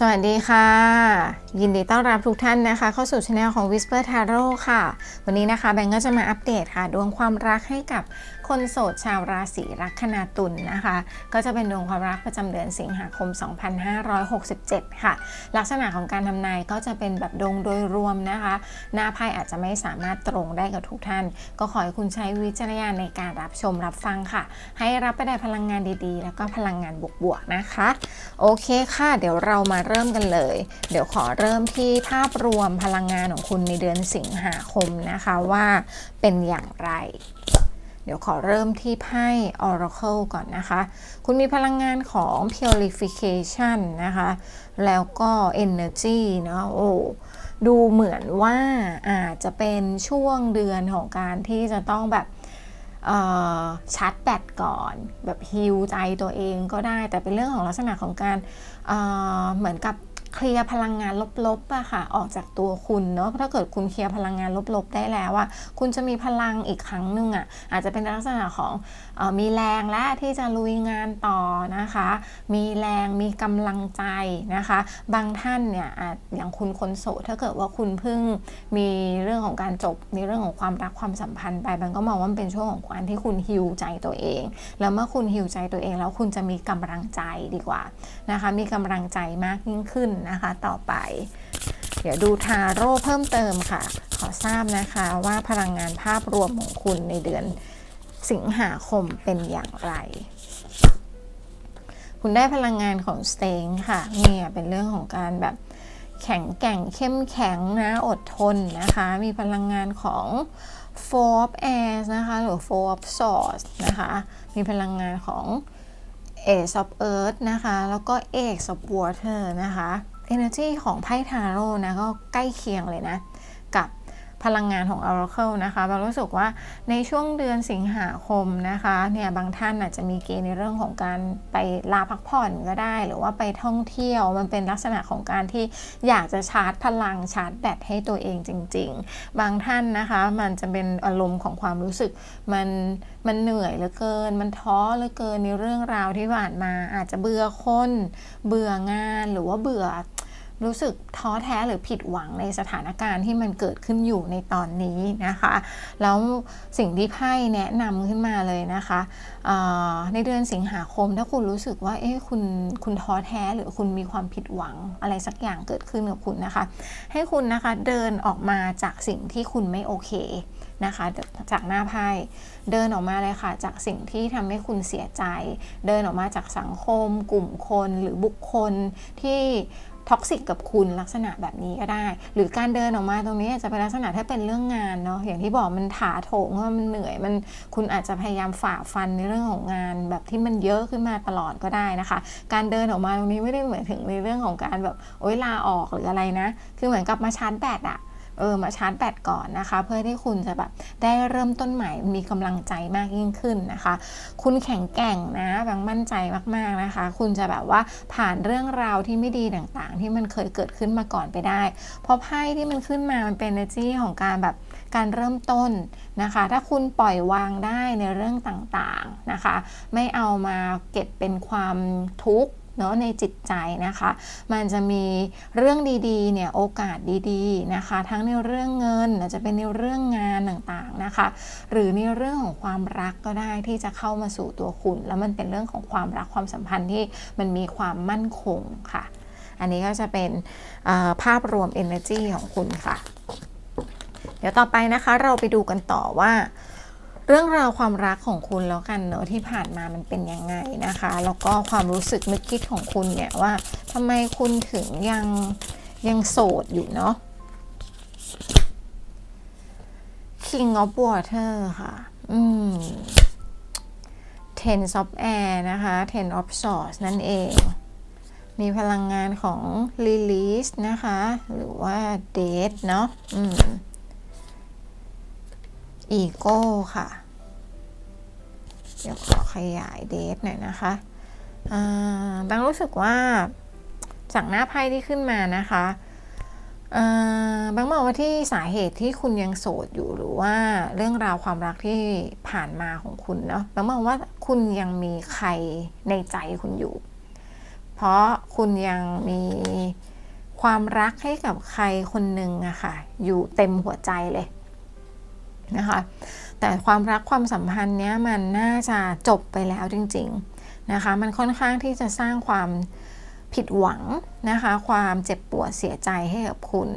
สวัสดีค่ะ ยินดีต้อนรับทุกท่านนะคะ เข้าสู่ช anel ของ Whisper Tarot ค่ะ วันนี้นะคะแบงก์ก็จะมาอัปเดตค่ะ ดวงความรักให้กับคนโสดชาวราศีลัคนาตุลนนะคะ ก็จะเป็นดวงความรักประจำเดือนสิงหาคม 2567 ค่ะ ลักษณะของการทำนายก็จะเป็นแบบดวงโดยรวมนะคะ หน้าไพ่อาจจะไม่สามารถตรงได้กับทุกท่าน ก็ขอให้คุณใช้วิจารณญาณในการรับชมรับฟังค่ะ ให้รับไปได้พลังงานดีๆ แล้วก็พลังงานบวกๆนะคะ โอเคค่ะ เดี๋ยวเรามาเริ่มกันเลย เดี๋ยวขอเริ่มริ่มที่ภาพรวมพลังงานของคุณในเดือนสิงหาคมนะคะว่าเป็นอย่างไร เดี๋ยวขอเริ่มที่ไพ่ Oracle ก่อนนะคะ คุณมีพลังงานของ Purification นะคะ แล้วก็ Energy เนาะโอ้ดูเหมือนว่าอาจจะเป็นช่วงเดือนของการที่จะต้องแบบชาร์จแบตก่อน แบบฮิวใจตัวเองก็ได้ แต่เป็นเรื่องของลักษณะของการเเหมือนกับ เคลียร์พลังงานลบๆอะค่ะ ออกจากตัวคุณเนาะถ้าเกิดคุณเคลียร์พลังงานลบๆได้แล้วอะคุณจะมีพลังอีกครั้งหนึ่งอะอาจจะเป็นลักษณะของออมีแรงและที่จะลุยงานต่อนะคะ มีแรงมีกำลังใจนะคะ บางท่านเนี่ยออย่างคุณคนโสดถ้าเกิดว่าคุณเพิ่งมีเรื่องของการจบในเรื่องของความรักความสัมพันธ์ไปบันก็มองว่ามันเป็นช่วงของการที่คุณฮิวใจตัวเอง แล้วเมื่อคุณฮิวใจตัวเองแล้วคุณจะมีกำลังใจดีกว่านะคะ มีกำลังใจมากยิ่งขึ้นนะคะต่อไป เดี๋ยวดูทาโร่เพิ่มเติมค่ะ ขอทราบนะคะว่าพลังงานภาพรวมของคุณในเดือนสิงหาคมเป็นอย่างไร คุณได้พลังงานของสเตงค่ะเนี่ยเป็นเรื่องของการแบบแข็งแกร่งเข้มแข็งนะอดทนนะคะ มีพลังงานของ Four of Airs นะคะหรือ Four of Swords นะคะ มีพลังงานของ Ace of Earth นะคะ แล้วก็ Ace of Water นะคะ Energy ของไพ่ทาโร่นะก็ใกล้เคียงเลยนะ กับพลังงานของ Oracle นะคะเรารู้สึกว่าในช่วงเดือนสิงหาคมนะคะเนี่ยบางท่านอาจจะมีเกณฑ์ในเรื่องของการไปลาพักผ่อนก็ได้ หรือว่าไปท่องเที่ยวมันเป็นลักษณะของการที่อยากจะชาร์จพลังชาร์จแบตให้ตัวเองจริง ๆ บางท่านนะคะมันจะเป็นอารมณ์ของความรู้สึกมันมันเหนื่อยเหลือเกิน มันท้อเหลือเกินในเรื่องราวที่ผ่านมาอาจจะเบื่อคน เบื่องานหรือว่าเบื่อ รู้สึกท้อแท้หรือผิดหวังในสถานการณ์ที่มันเกิดขึ้นอยู่ในตอนนี้นะคะ แล้วสิ่งที่ไพ่แนะนำขึ้นมาเลยนะคะในเดือนสิงหาคมถ้าคุณรู้สึกว่าเอ๊ะคุณคุณท้อแท้หรือคุณมีความผิดหวังอะไรสักอย่างเกิดขึ้นกับคุณนะคะ ให้คุณนะคะเดินออกมาจากสิ่งที่คุณไม่โอเคนะคะจากหน้าไพ่เดินออกมาเลยค่ะ จากสิ่งที่ทำให้คุณเสียใจ เดินออกมาจากสังคม กลุ่มคนหรือบุคคลที่ ท็อกซิกกับคุณลักษณะแบบนี้ก็ได้ หรือการเดินออกมาตรงนี้จจะเป็นลักษณะถ้าเป็นเรื่องงานเนาะอย่างที่บอกมันถาโถงว่ามันเหนื่อยมันคุณอาจจะพยายามฝ่าฟันในเรื่องของงาน แบบที่มันเยอะขึ้นมาตลอดก็ได้นะคะ การเดินออกมาตรงนี้ไม่ได้เหมือนถึงในเรื่องของการแบบโอ๊ยลาออกหรืออะไรนะ คือเหมือนกับมาชาร์จแบตอะ เออมาชาร์จแบตก่อนนะคะ เพื่อที่คุณจะแบบได้เริ่มต้นใหม่มีกำลังใจมากยิ่งขึ้นนะคะ คุณแข็งแกร่งนะบางมั่นใจมากๆนะคะ คุณจะแบบว่าผ่านเรื่องราวที่ไม่ดีต่างๆ ที่มันเคยเกิดขึ้นมาก่อนไปได้ เพราะไพ่ที่มันขึ้นมามันเป็น energy ของการแบบการเริ่มต้นนะคะ ถ้าคุณปล่อยวางได้ในเรื่องต่างๆนะคะ ไม่เอามาเก็บเป็นความทุกข์ เนาะในจิตใจนะคะ มันจะมีเรื่องดีๆเนี่ยโอกาสดีๆนะคะ ทั้งในเรื่องเงินอาจจะเป็นในเรื่องงานต่างๆนะคะ หรือในเรื่องของความรักก็ได้ที่จะเข้ามาสู่ตัวคุณ แล้วมันเป็นเรื่องของความรักความสัมพันธ์ที่มันมีความมั่นคงค่ะ อันนี้ก็จะเป็นภาพรวม energy ของคุณค่ะ เดี๋ยวต่อไปนะคะเราไปดูกันต่อว่า เรื่องราวความรักของคุณแล้วกันเนอะที่ผ่านมามันเป็นยังไงนะคะ แล้วก็ความรู้สึกนึกคิดของคุณเนี่ยว่าทำไมคุณถึงยังยังโสดอยู่เนาะ King of Water ค่ะ อืม Ten of Air นะคะ Ten of Swords นั่นเอง มีพลังงานของ Release นะคะ หรือว่า Date เนาะ อืม อีโก้ค่ะ ดี๋ยวขอขยายเดทหน่อยนะคะบางรู้สึกว่าจากหน้าไพ่ที่ขึ้นมานะคะบางมองว่าที่สาเหตุที่คุณยังโสดอยู่หรือว่าเรื่องราวความรักที่ผ่านมาของคุณเนาะบางมองว่าคุณยังมีใครในใจคุณอยู่ เพราะคุณยังมีความรักให้กับใครคนหนึ่งอะค่ะอยู่เต็มหัวใจเลย นะคะแต่ความรักความสัมพันธ์เนี้ยมันน่าจะจบไปแล้วจริงๆนะคะมันค่อนข้างที่จะสร้างความผิดหวังนะคะความเจ็บปวดเสียใจให้กับคุณ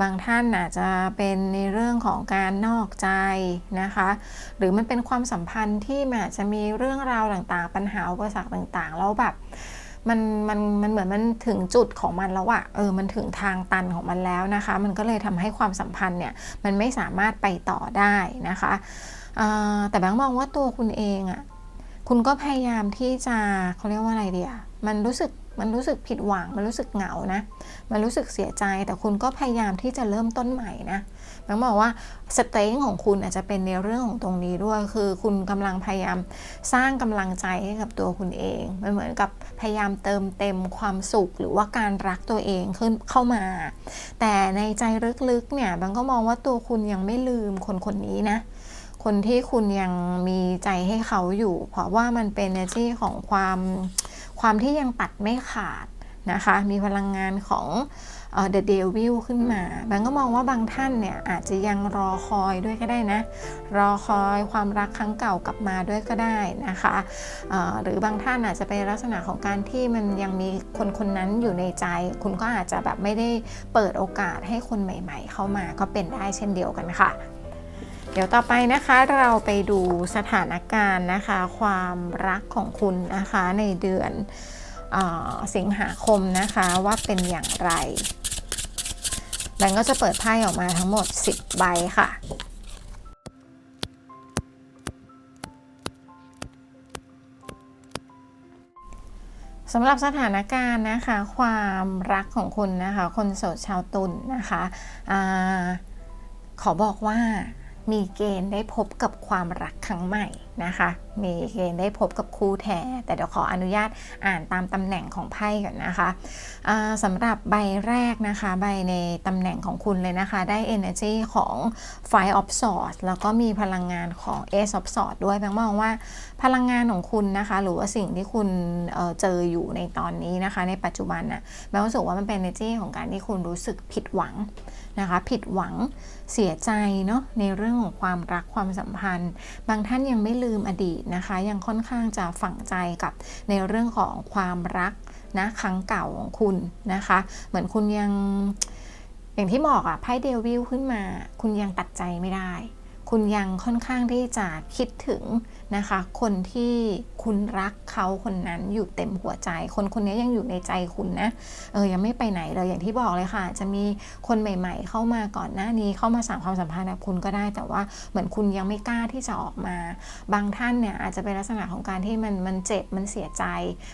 บางท่านอาจจะเป็นในเรื่องของการนอกใจนะคะหรือมันเป็นความสัมพันธ์ที่มันอาจจะมีเรื่องราวต่างๆ ปัญหาอุปสรรคต่างๆ แล้วแบบ มันมันมันเหมือนมันถึงจุดของมันแล้วอะเออมันถึงทางตันของมันแล้วนะคะ มันก็เลยทำให้ความสัมพันธ์เนี่ยมันไม่สามารถไปต่อได้นะคะแต่บางมองว่าตัวคุณเองอะคุณก็พยายามที่จะเขาเรียกว่าอะไรเดียมันรู้สึก มันรู้สึกผิดหวัง มันรู้สึกเหงานะ มันรู้สึกเสียใจ แต่คุณก็พยายามที่จะเริ่มต้นใหม่นะแบงบอกว่าสเต็งของคุณอาจจะเป็นในเรื่องของตรงนี้ด้วย คือคุณกำลังพยายามสร้างกำลังใจให้กับตัวคุณเอง มันเหมือนกับพยายามเติมเต็มความสุข หรือว่าการรักตัวเองขึ้นเข้ามา แต่ในใจลึกๆเนี่ยบางก็มองว่าตัวคุณยังไม่ลืมคนคนนี้นะคนที่คุณยังมีใจให้เขาอยู่ เพราะว่ามันเป็นเนจีของความ ความที่ยังตัดไม่ขาดนะคะ มีพลังงานของเดอะเดวิลขึ้นมา บางก็มองว่าบางท่านเนี่ยอาจจะยังรอคอยด้วยก็ได้นะ รอคอยความรักครั้งเก่ากลับมาด้วยก็ได้นะคะ หรือบางท่านอาจจะเป็นลักษณะของการที่มันยังมีคนคนนั้นอยู่ในใจ คุณก็อาจจะแบบไม่ได้เปิดโอกาสให้คนใหม่ ๆ เข้ามาก็เป็นได้เช่นเดียวกันค่ะ เดี๋ยวต่อไปนะคะเราไปดูสถานการณ์นะคะ ความรักของคุณนะคะในเดือนสิงหาคมนะคะว่าเป็นอย่างไรแบงก็จะเปิดไพ่ออกมาทั้งหมด 10 ใบค่ะสำหรับสถานการณ์นะคะ ความรักของคุณนะคะ คนโสดชาวตุลนนะคะอขอบอกว่า มีเกณฑ์ได้พบกับความรักครั้งใหม่ นะคะ มีเกณฑ์ได้พบกับคู่แท้ แต่เดี๋ยวขออนุญาตอ่านตามตำแหน่งของไพ่ก่อนนะคะสำหรับใบแรกนะคะ ใบในตำแหน่งของคุณเลยนะคะ ได้ energy ของ Five of Swords แล้วก็มีพลังงานของ Ace of Swords ด้วยแบงมองว่าพลังงานของคุณนะคะ หรือว่าสิ่งที่คุณเเจออยู่ในตอนนี้นะคะ ในปัจจุบันนะ่ะแบงรู้สึกว่ามันเป็น energy ของการที่คุณรู้สึกผิดหวังนะคะ ผิดหวังเสียใจเนาะในเรื่องของความรักความสัมพันธ์ บางท่านยังไม่ลืมอดีตนะคะ ยังค่อนข้างจะฝังใจกับในเรื่องของความรักนะครั้งเก่าของคุณนะคะ เหมือนคุณยังอย่างที่บอกอะไพ่เดวิลขึ้นมา คุณยังตัดใจไม่ได้ คุณยังค่อนข้างที่จะคิดถึงนะคะ คนที่คุณรักเขาคนนั้นอยู่เต็มหัวใจ คนคนนี้ยังอยู่ในใจคุณนะ เออยังไม่ไปไหนเลยอย่างที่บอกเลยค่ะ จะมีคนใหม่ ๆ เข้ามาก่อนหน้านี้เข้ามาสั่งความสัมพันธ์กับคุณก็ได้ แต่ว่าเหมือนคุณยังไม่กล้าที่จะออกมา บางท่านเนี่ยอาจจะเป็นลักษณะของการที่มันมันเจ็บมันเสียใจ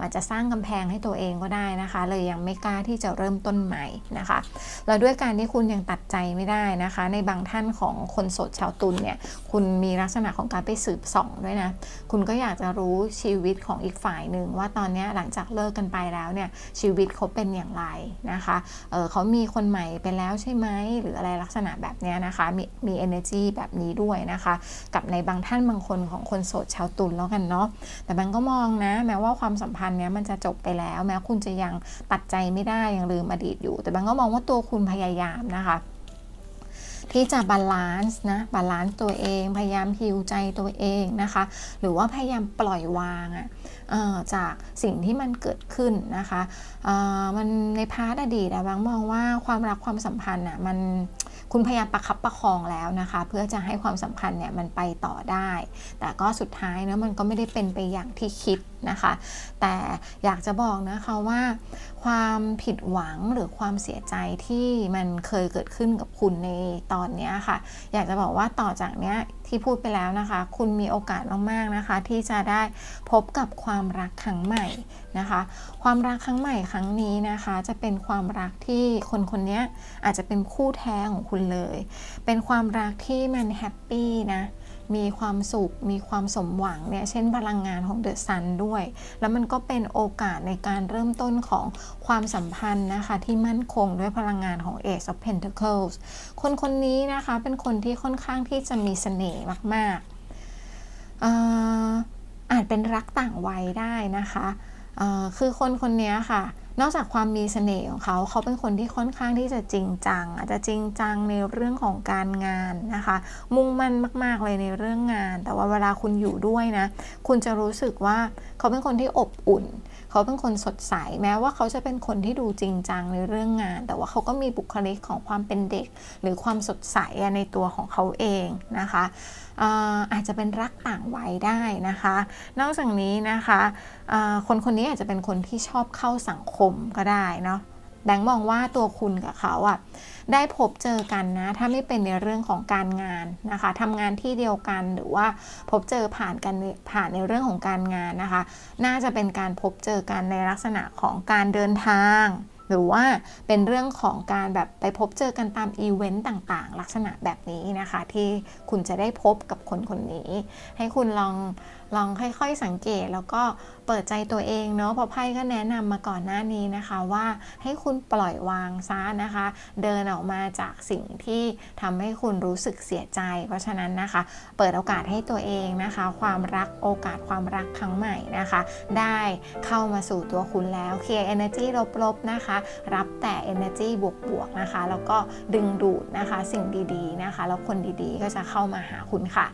อาจจะสร้างกำแพงให้ตัวเองก็ได้นะคะ เลยยังไม่กล้าที่จะเริ่มต้นใหม่นะคะแล้วด้วยการที่คุณยังตัดใจไม่ได้นะคะ ในบางท่านของคนโสดชาวตุลเนี่ยคุณมีลักษณะของการไปสืบส่องด้วยนะคุณก็อยากจะรู้ชีวิตของอีกฝ่ายหนึ่งว่าตอนนี้หลังจากเลิกกันไปแล้วเนี่ยชีวิตเขาเป็นอย่างไรนะคะเเขามีคนใหม่ไปแล้วใช่ไหมหรืออะไรลักษณะแบบนี้นะคะมีมี energy แบบนี้ด้วยนะคะ กับในบางท่านบางคนของคนโสดชาวตุลแล้วกันเนาะแต่บางก็มองนะ แม้ว่าความสัมพันธ์เนี้ยมันจะจบไปแล้ว แม้คุณจะยังตัดใจไม่ได้ยังลืมอดีตอยู่ แต่บางก็มองว่าตัวคุณพยายามนะคะ ที่จะบาลานซ์นะบาลานซ์ตัวเอง พยายามฮิวใจตัวเองนะคะ หรือว่าพยายามปล่อยวางอะจากสิ่งที่มันเกิดขึ้นนะคะมันในพาร์ทอดีตบางมองว่าความรักความสัมพันธ์อะมัน คุณพยายามประคับประคองแล้วนะคะ เพื่อจะให้ความสัมพันธ์เนี่ยมันไปต่อได้ แต่ก็สุดท้ายนะมันก็ไม่ได้เป็นไปอย่างที่คิดนะคะ แต่อยากจะบอกนะคะว่า ความผิดหวังหรือความเสียใจที่มันเคยเกิดขึ้นกับคุณในตอนนี้ค่ะ อยากจะบอกว่าต่อจากเนี้ย ที่พูดไปแล้วนะคะ คุณมีโอกาสมากๆนะคะ ที่จะได้พบกับความรักครั้งใหม่นะคะ ความรักครั้งใหม่ครั้งนี้นะคะ จะเป็นความรักที่คนคนนี้อาจจะเป็นคู่แท้ของคุณเลย เป็นความรักที่มันแฮปปี้นะ มีความสุข มีความสมหวังเนี่ย เช่นพลังงานของเดอะซันด้วย แล้วมันก็เป็นโอกาสในการเริ่มต้นของความสัมพันธ์นะคะ ที่มั่นคงด้วยพลังงานของ Ace of Pentacles คนคนนี้นะคะเป็นคนที่ค่อนข้างที่จะมีเสน่ห์มากๆ อาจเป็นรักต่างวัยได้นะคะ คือคนคนนี้ค่ะ นอกจากความมีเสน่ห์ของเขา เขาเป็นคนที่ค่อนข้างที่จะจริงจัง อาจจะจริงจังในเรื่องของการงานนะคะ มุ่งมั่นมาก ๆ เลยในเรื่องงาน แต่ว่าเวลาคุณอยู่ด้วยนะ คุณจะรู้สึกว่าเขาเป็นคนที่อบอุ่น เขาเป็นคนสดใส แม้ว่าเขาจะเป็นคนที่ดูจริงจังในเรื่องงาน แต่ว่าเขาก็มีบุคลิกของความเป็นเด็ก หรือความสดใสในตัวของเขาเองนะคะอาจจะเป็นรักต่างวัยได้นะคะ นอกจากนี้นะคะคนคนนี้อาจจะเป็นคนที่ชอบเข้าสังคมก็ได้เนาะแบงค์มองว่าตัวคุณกับเขาอะได้พบเจอกันนะ ถ้าไม่เป็นในเรื่องของการงานนะคะทำงานที่เดียวกันหรือว่าพบเจอผ่านกันผ่านในเรื่องของการงานนะคะ น่าจะเป็นการพบเจอกันในลักษณะของการเดินทาง หรือว่าเป็นเรื่องของการแบบไปพบเจอกันตามอีเวนต์ต่างๆ ลักษณะแบบนี้นะคะ ที่คุณจะได้พบกับคนคนนี้ ให้คุณลอง ลองค่อยๆสังเกตแล้วก็เปิดใจตัวเองเนาะพราะไพ่ก็แนะนำมาก่อนหน้านี้นะคะว่าให้คุณปล่อยวางซะนะคะ เดินออกมาจากสิ่งที่ทำให้คุณรู้สึกเสียใจ เพราะฉะนั้นนะคะ เปิดโอกาสให้ตัวเองนะคะ ความรักโอกาสความรักครั้งใหม่นะคะ ได้เข้ามาสู่ตัวคุณแล้วเคลียร์ energy ลบๆนะคะ รับแต่ energy บวกๆนะคะ แล้วก็ดึงดูดนะคะสิ่งดีๆนะคะ แล้วคนดีๆก็จะเข้ามาหาคุณค่ะ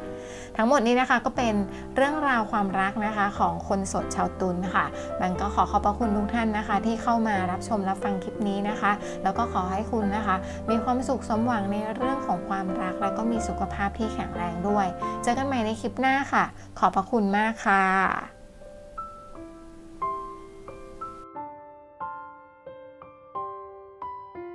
ทั้งหมดนี้นะคะก็เป็นเรื่องรราวความรักนะคะของคนสดชาวตุลค่ะแบงก์ก็ขอขอบพระคุณทุกท่านนะคะ ที่เข้ามารับชมรับฟังคลิปนี้นะคะ แล้วก็ขอให้คุณนะคะ มีความสุขสมหวังในเรื่องของความรัก แล้วก็มีสุขภาพที่แข็งแรงด้วย เจอกันใหม่ในคลิปหน้าค่ะ ขอบพระคุณมากค่ะ